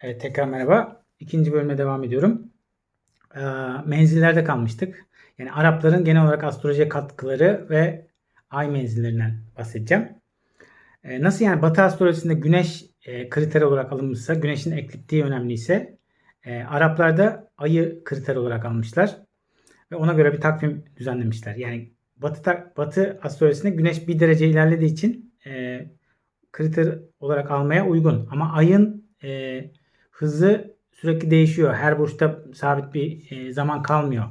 Evet, tekrar merhaba. İkinci bölüme devam ediyorum. Ee, menzillerde kalmıştık. Yani Arapların genel olarak astrolojiye katkıları ve ay menzillerinden bahsedeceğim. Ee, nasıl yani Batı astrolojisinde güneş e, kriter olarak alınmışsa, güneşin ekliptiği önemliyse, e, Araplarda ayı kriter olarak almışlar. Ve ona göre bir takvim düzenlemişler. Yani Batı, Batı astrolojisinde güneş bir derece ilerlediği için e, kriter olarak almaya uygun. Ama ayın e, hızı sürekli değişiyor. Her burçta sabit bir e, zaman kalmıyor.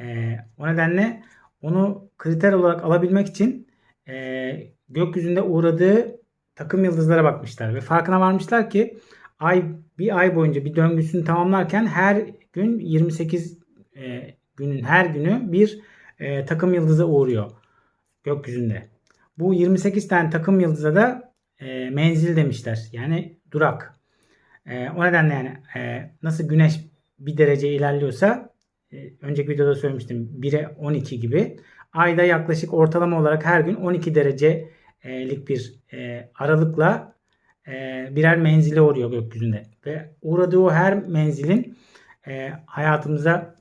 E, o nedenle onu kriter olarak alabilmek için e, gökyüzünde uğradığı takım yıldızlara bakmışlar ve farkına varmışlar ki ay bir ay boyunca bir döngüsünü tamamlarken her gün 28 e, günün her günü bir takım yıldıza uğruyor gökyüzünde. Bu 28 tane takım yıldıza da e, menzil demişler. Yani durak. E, o nedenle yani e, nasıl güneş bir derece ilerliyorsa e, önceki videoda söylemiştim 1'e 12 gibi. Ayda yaklaşık ortalama olarak her gün 12 derecelik bir e, aralıkla e, birer menzile uğruyor gökyüzünde. Ve uğradığı o her menzilin e, hayatımıza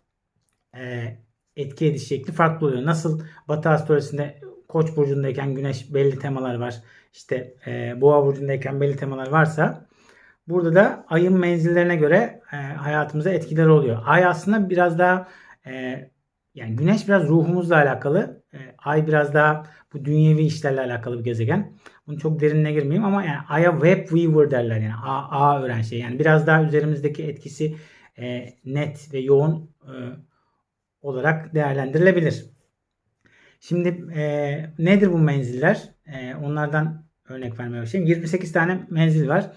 e, etki ediş şekli farklı oluyor. Nasıl Batı astrolojisinde Koç burcundayken Güneş belli temalar var. İşte e, Boğa burcundayken belli temalar varsa burada da ayın menzillerine göre e, hayatımıza etkileri oluyor. Ay aslında biraz daha e, yani Güneş biraz ruhumuzla alakalı. E, ay biraz daha bu dünyevi işlerle alakalı bir gezegen. Bunu çok derinine girmeyeyim ama yani Ay'a web weaver derler yani A, A öğren şey. Yani biraz daha üzerimizdeki etkisi e, net ve yoğun e, olarak değerlendirilebilir. Şimdi e, nedir bu menziller? E, onlardan örnek vermeye başlayayım. 28 tane menzil var.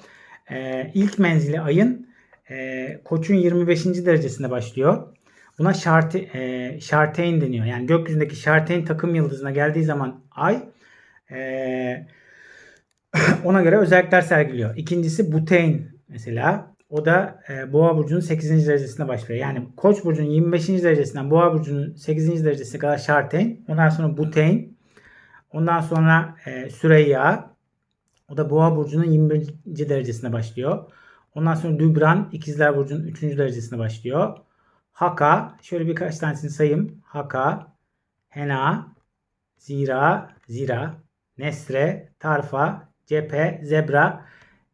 E, ilk menzili ayın e, koçun 25. derecesinde başlıyor. Buna şart, e, şarteyn deniyor. Yani gökyüzündeki şarteyn takım yıldızına geldiği zaman ay e, ona göre özellikler sergiliyor. İkincisi buteyn mesela. O da e, Boğa burcunun 8. derecesine başlıyor. Yani Koç burcunun 25. derecesinden Boğa burcunun 8. derecesine kadar Şarteyn. Ondan sonra Buteyn. Ondan sonra e, Süreyya. O da Boğa burcunun 21. derecesine başlıyor. Ondan sonra Dübran İkizler burcunun 3. derecesine başlıyor. Haka. Şöyle birkaç tanesini sayayım. Haka, Hena, Zira, Zira, Nesre, Tarfa, Cephe, Zebra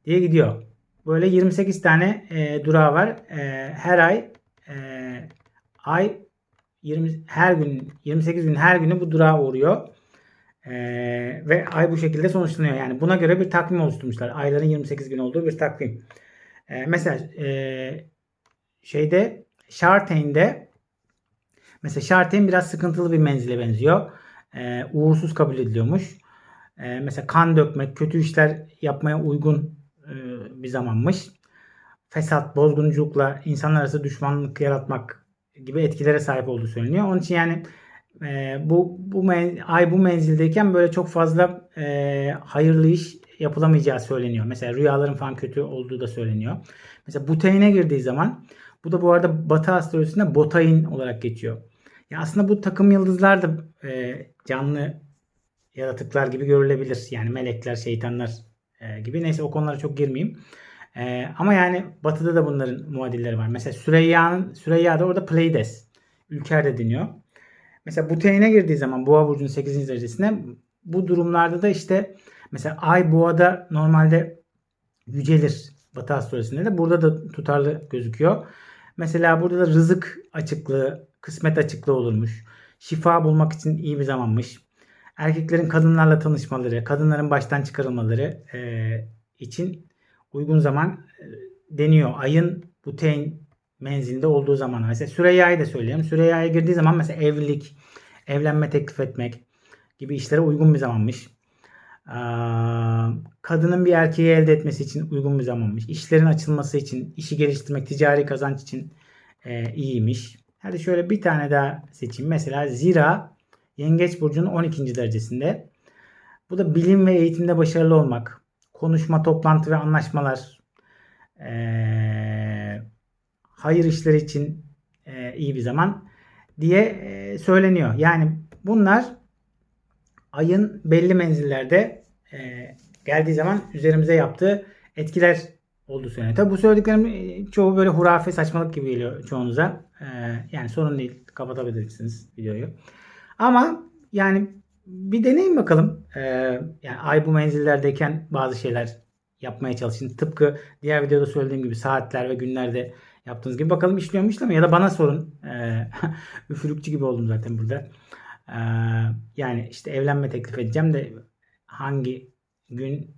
diye gidiyor. Böyle 28 tane e, durağı var. E, her ay e, ay 20 her gün 28 gün her günü bu durağa uğruyor. E, ve ay bu şekilde sonuçlanıyor. Yani buna göre bir takvim oluşturmuşlar. Ayların 28 gün olduğu bir takvim. E, mesela e, şeyde Şarteyn'de mesela Şarteyn biraz sıkıntılı bir menzile benziyor. E, uğursuz kabul ediliyormuş. E, mesela kan dökmek, kötü işler yapmaya uygun e, bir zamanmış. Fesat, bozgunculukla insanlar arası düşmanlık yaratmak gibi etkilere sahip olduğu söyleniyor. Onun için yani e, bu bu men, ay bu menzildeyken böyle çok fazla e, hayırlı iş yapılamayacağı söyleniyor. Mesela rüyaların falan kötü olduğu da söyleniyor. Mesela buteyne girdiği zaman bu da bu arada Batı astrolojisinde botayin olarak geçiyor. Ya aslında bu takım yıldızlar da e, canlı yaratıklar gibi görülebilir. Yani melekler, şeytanlar e, gibi. Neyse o konulara çok girmeyeyim. E, ama yani Batı'da da bunların muadilleri var. Mesela Süreyya'nın Süreyya da orada Pleiades. Ülker de deniyor. Mesela Buteyne girdiği zaman Boğa burcunun 8. derecesine bu durumlarda da işte mesela Ay Boğa'da normalde yücelir. Batı astrolojisinde de burada da tutarlı gözüküyor. Mesela burada da rızık açıklığı, kısmet açıklığı olurmuş. Şifa bulmak için iyi bir zamanmış. Erkeklerin kadınlarla tanışmaları, kadınların baştan çıkarılmaları e, için uygun zaman e, deniyor. Ayın buteyn menzilinde olduğu zaman. Mesela Süreyya'yı da söyleyeyim. Süreyya'ya girdiği zaman mesela evlilik, evlenme teklif etmek gibi işlere uygun bir zamanmış. Kadının bir erkeği elde etmesi için uygun bir zamanmış. İşlerin açılması için, işi geliştirmek, ticari kazanç için e, iyiymiş. Hadi şöyle bir tane daha seçeyim. Mesela Zira Yengeç Burcu'nun 12. derecesinde. Bu da bilim ve eğitimde başarılı olmak. Konuşma, toplantı ve anlaşmalar. Ee, hayır işleri için e, iyi bir zaman diye e, söyleniyor. Yani bunlar ayın belli menzillerde e, geldiği zaman üzerimize yaptığı etkiler olduğu söyleniyor. Tabi bu söylediklerim e, çoğu böyle hurafe saçmalık gibi geliyor çoğunuza. Ee, yani sorun değil. Kapatabilirsiniz videoyu. Ama yani bir deneyin bakalım. Ee, yani ay bu menzillerdeyken bazı şeyler yapmaya çalışın. Tıpkı diğer videoda söylediğim gibi saatler ve günlerde yaptığınız gibi. Bakalım işliyor mu işlemiyor ya da bana sorun. Ee, üfürükçü gibi oldum zaten burada. Ee, yani işte evlenme teklif edeceğim de hangi gün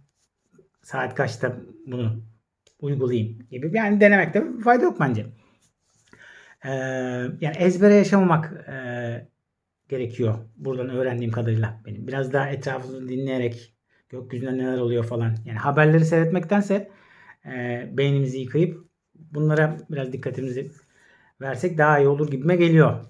saat kaçta bunu uygulayayım gibi. Yani denemekte fayda yok bence. Ee, yani ezbere yaşamamak e, gerekiyor. Buradan öğrendiğim kadarıyla benim. Biraz daha etrafını dinleyerek gökyüzünde neler oluyor falan. Yani haberleri seyretmektense e, beynimizi yıkayıp bunlara biraz dikkatimizi versek daha iyi olur gibime geliyor.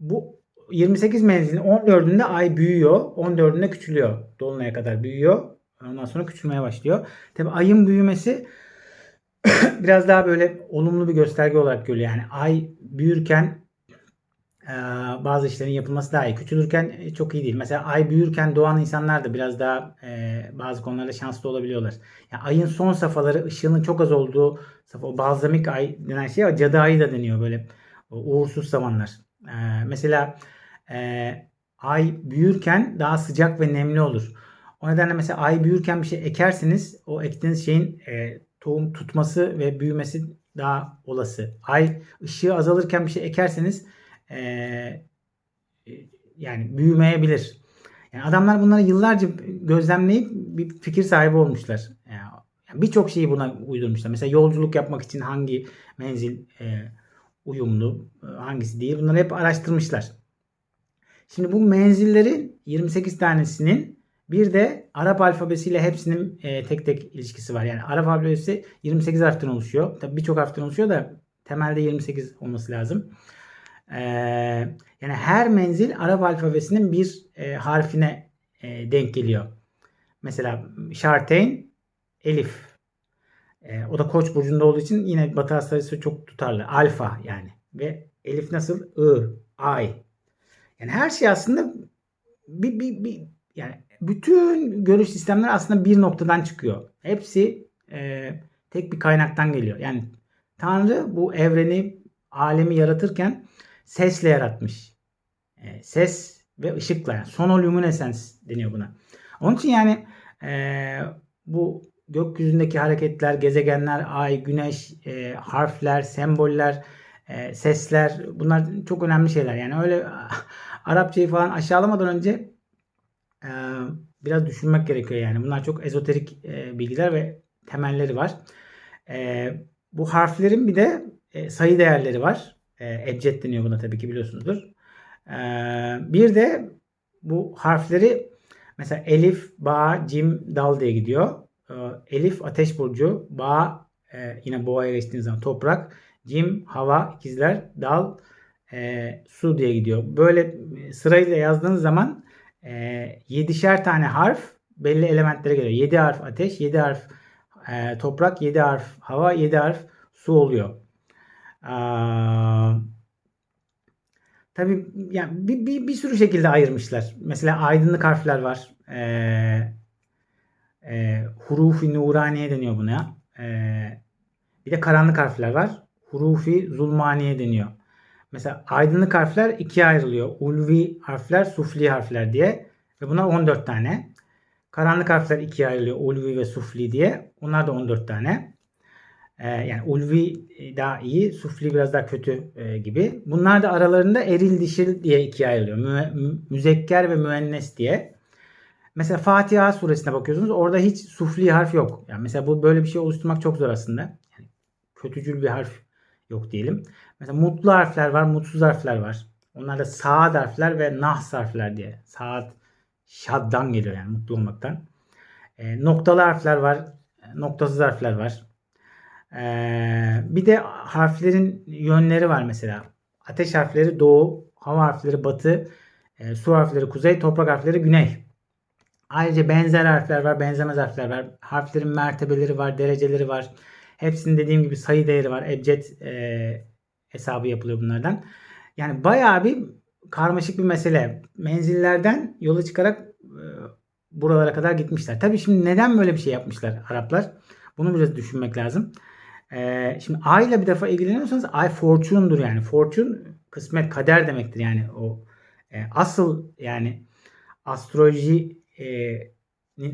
Bu 28 menzilin 14'ünde ay büyüyor. 14'ünde küçülüyor. Dolunay'a kadar büyüyor. Ondan sonra küçülmeye başlıyor. Tabi ayın büyümesi biraz daha böyle olumlu bir gösterge olarak görülüyor. Yani ay büyürken bazı işlerin yapılması daha iyi. Küçülürken e, çok iyi değil. Mesela ay büyürken doğan insanlar da biraz daha e, bazı konularda şanslı olabiliyorlar. Yani ayın son safhaları ışığının çok az olduğu safha, o balzamik ay denen şey cadı ayı da deniyor böyle uğursuz zamanlar. Mesela ay büyürken daha sıcak ve nemli olur. O nedenle mesela ay büyürken bir şey ekerseniz o ektiğiniz şeyin e, tohum tutması ve büyümesi daha olası. Ay ışığı azalırken bir şey ekerseniz e, yani büyümeyebilir. Yani adamlar bunları yıllarca gözlemleyip bir fikir sahibi olmuşlar. Yani Birçok şeyi buna uydurmuşlar. Mesela yolculuk yapmak için hangi menzil e, uyumlu, e, hangisi değil bunları hep araştırmışlar. Şimdi bu menzillerin 28 tanesinin bir de Arap alfabesiyle hepsinin e, tek tek ilişkisi var. Yani Arap alfabesi 28 harften oluşuyor. Tabi birçok harften oluşuyor da temelde 28 olması lazım. E, yani her menzil Arap alfabesinin bir e, harfine e, denk geliyor. Mesela Şarteyn Elif. E, o da Koç burcunda olduğu için yine Batı astrolojisi çok tutarlı. Alfa yani. Ve Elif nasıl? I, Ay. Yani her şey aslında bir, bir, bir yani bütün görüş sistemler aslında bir noktadan çıkıyor. Hepsi e, tek bir kaynaktan geliyor. Yani Tanrı bu evreni, alemi yaratırken sesle yaratmış. E, ses ve ışıkla. Yani sonoluminescence deniyor buna. Onun için yani e, bu gökyüzündeki hareketler, gezegenler, ay, güneş, e, harfler, semboller, e, sesler bunlar çok önemli şeyler. Yani öyle Arapçayı falan aşağılamadan önce e, biraz düşünmek gerekiyor yani. Bunlar çok ezoterik e, bilgiler ve temelleri var. E, bu harflerin bir de e, sayı değerleri var. E, ebced deniyor buna tabii ki biliyorsunuzdur. E, bir de bu harfleri mesela elif, ba, cim, dal diye gidiyor. E, elif ateş burcu, ba e, yine boğaya geçtiğiniz zaman toprak, cim hava, ikizler, dal e, su diye gidiyor. Böyle sırayla yazdığınız zaman e, yedişer tane harf belli elementlere geliyor. 7 harf ateş, 7 harf e, toprak, 7 harf hava, 7 harf su oluyor. Tabii yani bir, bir, bir sürü şekilde ayırmışlar. Mesela aydınlık harfler var. E, e, hurufi nuraniye deniyor buna. E, bir de karanlık harfler var. Hurufi zulmaniye deniyor. Mesela aydınlık harfler ikiye ayrılıyor. Ulvi harfler, sufli harfler diye. Ve bunlar 14 tane. Karanlık harfler ikiye ayrılıyor. Ulvi ve sufli diye. Onlar da 14 tane. Ee, yani ulvi daha iyi, sufli biraz daha kötü e, gibi. Bunlar da aralarında eril dişil diye ikiye ayrılıyor. Mü, müzekker ve müennes diye. Mesela Fatiha suresine bakıyorsunuz. Orada hiç sufli harf yok. Yani mesela bu böyle bir şey oluşturmak çok zor aslında. Yani kötücül bir harf yok diyelim. Mesela mutlu harfler var, mutsuz harfler var. Onlar da saat harfler ve nah harfler diye. Saat şaddan geliyor yani mutlu olmaktan. E, noktalı harfler var, noktasız harfler var. E, bir de harflerin yönleri var mesela. Ateş harfleri doğu, hava harfleri batı, e, su harfleri kuzey, toprak harfleri güney. Ayrıca benzer harfler var, benzemez harfler var. Harflerin mertebeleri var, dereceleri var. Hepsinin dediğim gibi sayı değeri var. Ebced e, hesabı yapılıyor bunlardan. Yani bayağı bir karmaşık bir mesele. Menzillerden yola çıkarak e, buralara kadar gitmişler. Tabii şimdi neden böyle bir şey yapmışlar Araplar? Bunu biraz düşünmek lazım. Ee, şimdi ay ile bir defa ilgileniyorsanız ay fortune'dur yani. Fortune kısmet kader demektir yani o e, asıl yani astroloji e,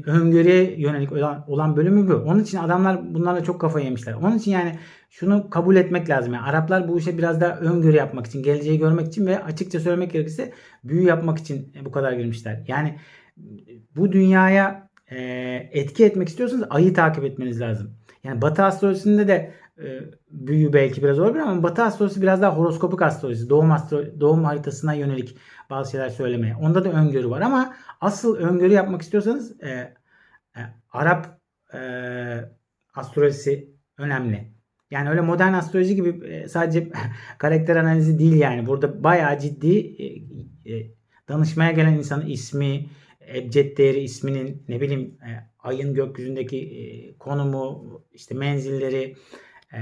öngörüye yönelik olan, olan bölümü bu. Onun için adamlar bunlarla çok kafa yemişler. Onun için yani şunu kabul etmek lazım. Yani Araplar bu işe biraz daha öngörü yapmak için, geleceği görmek için ve açıkça söylemek gerekirse büyü yapmak için bu kadar girmişler. Yani bu dünyaya e, etki etmek istiyorsanız ayı takip etmeniz lazım. Yani Batı astrolojisinde de e, büyü belki biraz olabilir ama Batı astrolojisi biraz daha horoskopik astrolojisi. Doğum, astro doğum haritasına yönelik bazı şeyler söylemeye. Onda da öngörü var ama asıl öngörü yapmak istiyorsanız e, e, Arap e, astrolojisi önemli. Yani öyle modern astroloji gibi e, sadece karakter analizi değil yani. Burada bayağı ciddi e, e, danışmaya gelen insanın ismi, ebced değeri isminin ne bileyim e, ayın gökyüzündeki e, konumu, işte menzilleri e,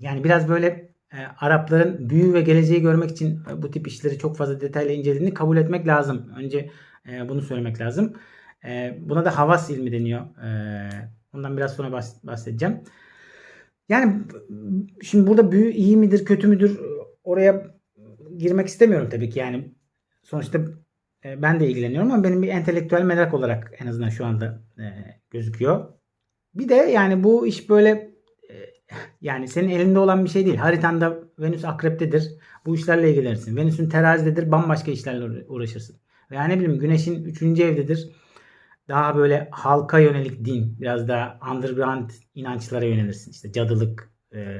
yani biraz böyle Arapların büyü ve geleceği görmek için bu tip işleri çok fazla detaylı incelediğini kabul etmek lazım. Önce bunu söylemek lazım. Buna da havas ilmi deniyor. Ondan biraz sonra bahs- bahsedeceğim. Yani şimdi burada büyü iyi midir, kötü müdür oraya girmek istemiyorum tabii ki. Yani sonuçta e, ben de ilgileniyorum ama benim bir entelektüel merak olarak en azından şu anda e, gözüküyor. Bir de yani bu iş böyle e, yani senin elinde olan bir şey değil. Haritanda Venüs akreptedir. Bu işlerle ilgilenirsin. Venüs'ün terazidedir. Bambaşka işlerle uğraşırsın. Veya ne bileyim Güneş'in 3. evdedir. Daha böyle halka yönelik din. Biraz daha underground inançlara yönelirsin. İşte cadılık e,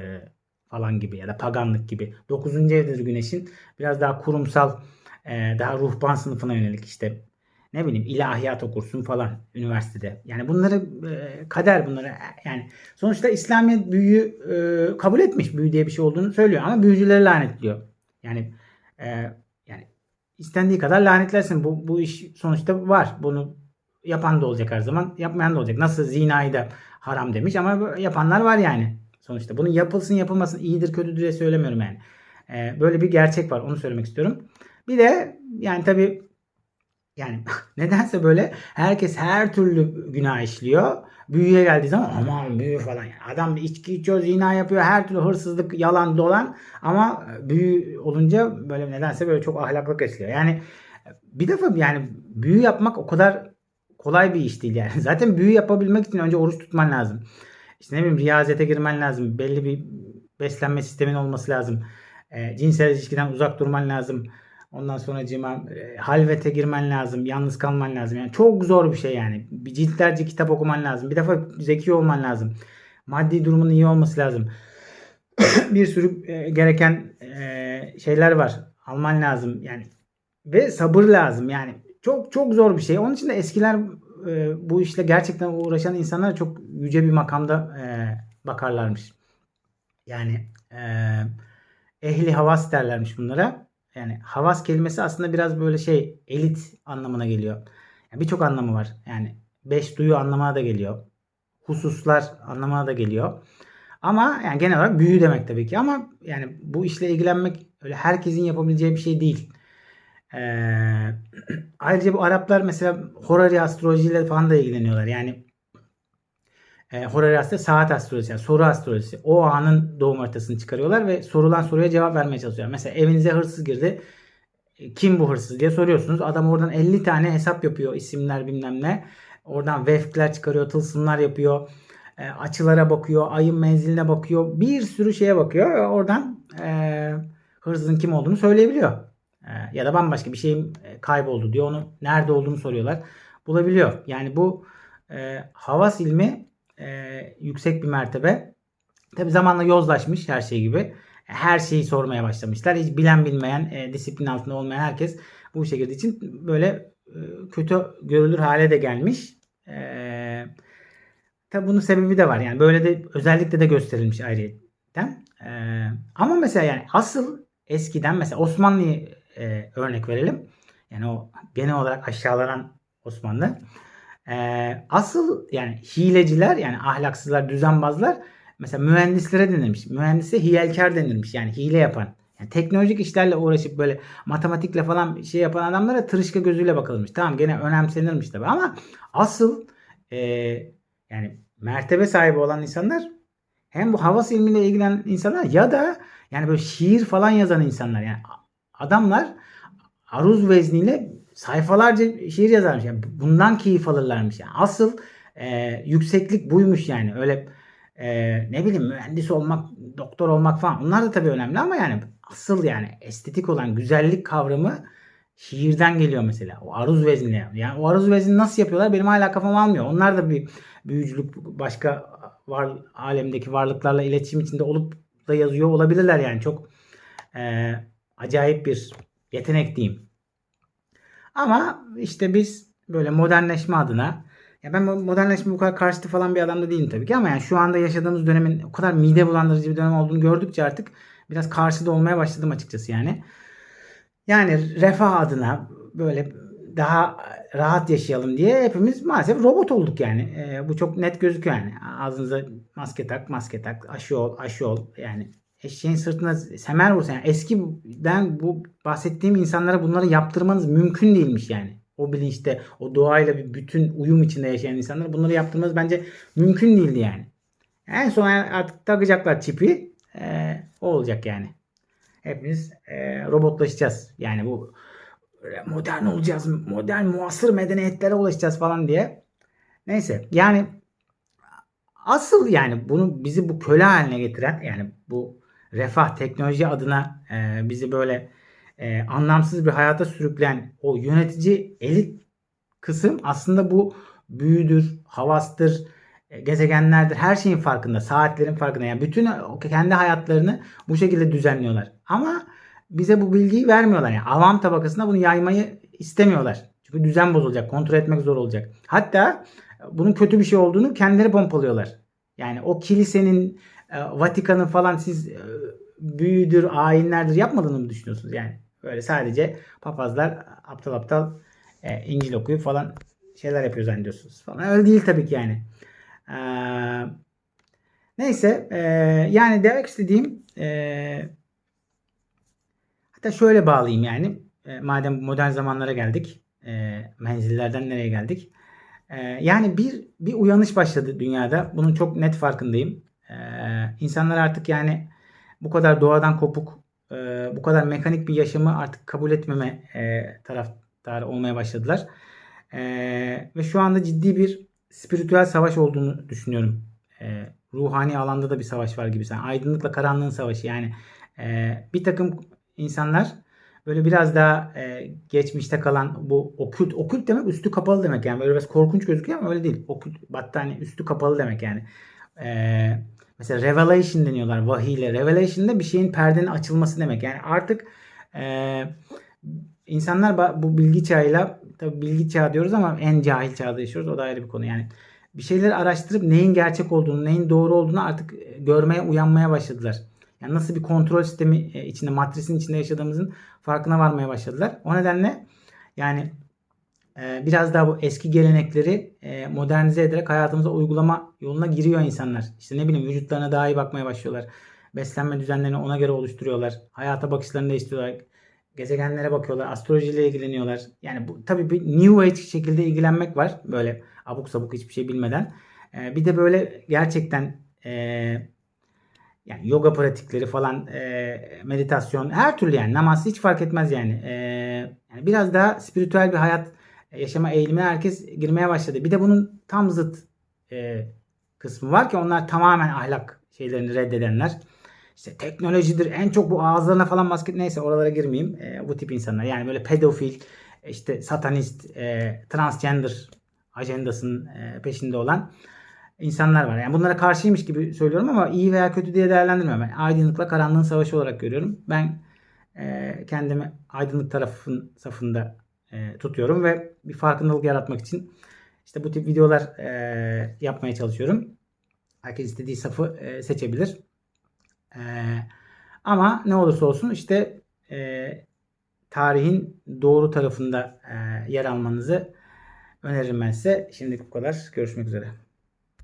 falan gibi ya da paganlık gibi. 9. evdedir Güneş'in. Biraz daha kurumsal e, daha ruhban sınıfına yönelik işte ne bileyim ilahiyat okursun falan üniversitede. Yani bunları e, kader bunları yani sonuçta İslamiyet büyüyü e, kabul etmiş büyü diye bir şey olduğunu söylüyor ama büyücüleri lanetliyor. Yani e, yani istendiği kadar lanetlersin. Bu, bu iş sonuçta var. Bunu yapan da olacak her zaman. Yapmayan da olacak. Nasıl zinayı da haram demiş ama yapanlar var yani. Sonuçta bunu yapılsın yapılmasın iyidir kötüdür diye söylemiyorum yani. E, böyle bir gerçek var. Onu söylemek istiyorum. Bir de yani tabi yani nedense böyle herkes her türlü günah işliyor. Büyüye geldiği zaman aman büyü falan. Yani adam içki içiyor, zina yapıyor, her türlü hırsızlık, yalan, dolan. Ama büyü olunca böyle nedense böyle çok ahlaklı kesiliyor. Yani bir defa yani büyü yapmak o kadar kolay bir iş değil yani. Zaten büyü yapabilmek için önce oruç tutman lazım. İşte ne bileyim riyazete girmen lazım. Belli bir beslenme sistemin olması lazım. E, cinsel ilişkiden uzak durman lazım. Ondan sonra cima e, halvete girmen lazım. Yalnız kalman lazım. Yani çok zor bir şey yani. Bir ciltlerce kitap okuman lazım. Bir defa zeki olman lazım. Maddi durumun iyi olması lazım. bir sürü e, gereken e, şeyler var. Alman lazım yani. Ve sabır lazım yani. Çok çok zor bir şey. Onun için de eskiler e, bu işle gerçekten uğraşan insanlar çok yüce bir makamda e, bakarlarmış. Yani e, ehli havas derlermiş bunlara. Yani havas kelimesi aslında biraz böyle şey elit anlamına geliyor. Yani Birçok anlamı var. Yani beş duyu anlamına da geliyor. Hususlar anlamına da geliyor. Ama yani genel olarak büyü demek tabii ki ama yani bu işle ilgilenmek öyle herkesin yapabileceği bir şey değil. Ee, ayrıca bu Araplar mesela horari astrolojiyle falan da ilgileniyorlar. Yani e, astroloji saat astrolojisi, yani soru astrolojisi. O anın doğum haritasını çıkarıyorlar ve sorulan soruya cevap vermeye çalışıyorlar. Mesela evinize hırsız girdi. E, Kim bu hırsız diye soruyorsunuz. Adam oradan 50 tane hesap yapıyor. isimler bilmem ne. Oradan vefkler çıkarıyor, tılsımlar yapıyor. E, açılara bakıyor, ayın menziline bakıyor. Bir sürü şeye bakıyor. ve Oradan e, hırsızın kim olduğunu söyleyebiliyor. E, ya da bambaşka bir şeyin e, kayboldu diyor. Onu nerede olduğunu soruyorlar. Bulabiliyor. Yani bu e, havas ilmi e, yüksek bir mertebe. Tabi zamanla yozlaşmış her şey gibi. Her şeyi sormaya başlamışlar. Hiç bilen bilmeyen, e, disiplin altında olmayan herkes bu girdiği için böyle e, kötü görülür hale de gelmiş. E, tabi bunun sebebi de var. Yani böyle de özellikle de gösterilmiş ayrıyetten. E, ama mesela yani asıl eskiden mesela Osmanlı'yı e, örnek verelim. Yani o genel olarak aşağılanan Osmanlı. Asıl yani hileciler yani ahlaksızlar, düzenbazlar mesela mühendislere denilmiş. Mühendise hiyelkar denilmiş. Yani hile yapan. Yani teknolojik işlerle uğraşıp böyle matematikle falan şey yapan adamlara tırışka gözüyle bakılmış. Tamam gene önemsenirmiş tabii ama asıl e, yani mertebe sahibi olan insanlar hem bu havas ilmiyle ilgilenen insanlar ya da yani böyle şiir falan yazan insanlar yani adamlar aruz vezniyle sayfalarca şiir yazarmış. Yani bundan keyif alırlarmış. Yani asıl e, yükseklik buymuş yani. Öyle e, ne bileyim mühendis olmak, doktor olmak falan. Onlar da tabii önemli ama yani asıl yani estetik olan güzellik kavramı şiirden geliyor mesela. O aruz vezni. Yani o aruz vezni nasıl yapıyorlar benim hala kafam almıyor. Onlar da bir büyücülük başka var alemdeki varlıklarla iletişim içinde olup da yazıyor olabilirler yani. Çok e, acayip bir yetenek diyeyim. Ama işte biz böyle modernleşme adına ya ben modernleşme bu kadar karşıtı falan bir adam da değilim tabii ki ama yani şu anda yaşadığımız dönemin o kadar mide bulandırıcı bir dönem olduğunu gördükçe artık biraz karşıda olmaya başladım açıkçası yani. Yani refah adına böyle daha rahat yaşayalım diye hepimiz maalesef robot olduk yani. E, bu çok net gözüküyor yani. Ağzınıza maske tak, maske tak, aşı ol, aşı ol. Yani eşeğin sırtına semer vursa yani eskiden bu bahsettiğim insanlara bunları yaptırmanız mümkün değilmiş yani. O bilinçte, o doğayla bir bütün uyum içinde yaşayan insanlara bunları yaptırmanız bence mümkün değildi yani. En son artık takacaklar çipi. E, o olacak yani. Hepimiz e, robotlaşacağız. Yani bu modern olacağız, modern muasır medeniyetlere ulaşacağız falan diye. Neyse yani asıl yani bunu bizi bu köle haline getiren yani bu refah teknoloji adına e, bizi böyle e, anlamsız bir hayata sürükleyen o yönetici elit kısım aslında bu büyüdür, havastır, e, gezegenlerdir. Her şeyin farkında, saatlerin farkında. Yani bütün kendi hayatlarını bu şekilde düzenliyorlar. Ama bize bu bilgiyi vermiyorlar. Yani avam tabakasına bunu yaymayı istemiyorlar. Çünkü düzen bozulacak, kontrol etmek zor olacak. Hatta bunun kötü bir şey olduğunu kendileri pompalıyorlar. Yani o kilisenin, Vatikan'ın falan siz e, büyüdür, ayinlerdir yapmadığını mı düşünüyorsunuz? Yani böyle sadece papazlar aptal aptal e, İncil okuyup falan şeyler yapıyor zannediyorsunuz falan. Öyle değil tabii ki yani. Ee, neyse e, yani demek istediğim e, hatta şöyle bağlayayım yani e, madem modern zamanlara geldik e, menzillerden nereye geldik e, yani bir bir uyanış başladı dünyada bunun çok net farkındayım e, insanlar artık yani bu kadar doğadan kopuk e, bu kadar mekanik bir yaşamı artık kabul etmeme e, taraftarı olmaya başladılar e, ve şu anda ciddi bir spiritüel savaş olduğunu düşünüyorum. E, ruhani alanda da bir savaş var gibi. Yani aydınlıkla karanlığın savaşı. Yani e, bir takım insanlar böyle biraz daha e, geçmişte kalan bu okült okült demek üstü kapalı demek yani böyle biraz korkunç gözüküyor ama öyle değil. Okült battaniye üstü kapalı demek yani. E, mesela revelation deniyorlar vahiyle. Revelation'da bir şeyin perdenin açılması demek. Yani artık e, insanlar bu bilgi çağıyla Tabi bilgi çağı diyoruz ama en cahil çağda yaşıyoruz. O da ayrı bir konu. Yani bir şeyleri araştırıp neyin gerçek olduğunu, neyin doğru olduğunu artık görmeye, uyanmaya başladılar. Yani nasıl bir kontrol sistemi e, içinde, matrisin içinde yaşadığımızın farkına varmaya başladılar. O nedenle yani biraz daha bu eski gelenekleri modernize ederek hayatımıza uygulama yoluna giriyor insanlar. İşte ne bileyim vücutlarına daha iyi bakmaya başlıyorlar. Beslenme düzenlerini ona göre oluşturuyorlar. Hayata bakışlarını değiştiriyorlar gezegenlere bakıyorlar, astrolojiyle ilgileniyorlar. Yani bu tabii bir new age şekilde ilgilenmek var. Böyle abuk sabuk hiçbir şey bilmeden. Ee, bir de böyle gerçekten e, yani yoga pratikleri falan, e, meditasyon, her türlü yani namaz hiç fark etmez yani. E, yani biraz daha spiritüel bir hayat yaşama eğilimine herkes girmeye başladı. Bir de bunun tam zıt e, kısmı var ki onlar tamamen ahlak şeylerini reddedenler işte teknolojidir en çok bu ağızlarına falan maske neyse oralara girmeyeyim. E, bu tip insanlar yani böyle pedofil işte satanist e, transgender ajandasının e, peşinde olan insanlar var. Yani bunlara karşıymış gibi söylüyorum ama iyi veya kötü diye değerlendirmiyorum. Ben aydınlıkla karanlığın savaşı olarak görüyorum. Ben e, kendimi aydınlık tarafın safında e, tutuyorum ve bir farkındalık yaratmak için işte bu tip videolar e, yapmaya çalışıyorum. Herkes istediği safı e, seçebilir. Ama ne olursa olsun işte tarihin doğru tarafında yer almanızı öneririm ben size. Şimdilik bu kadar. Görüşmek üzere.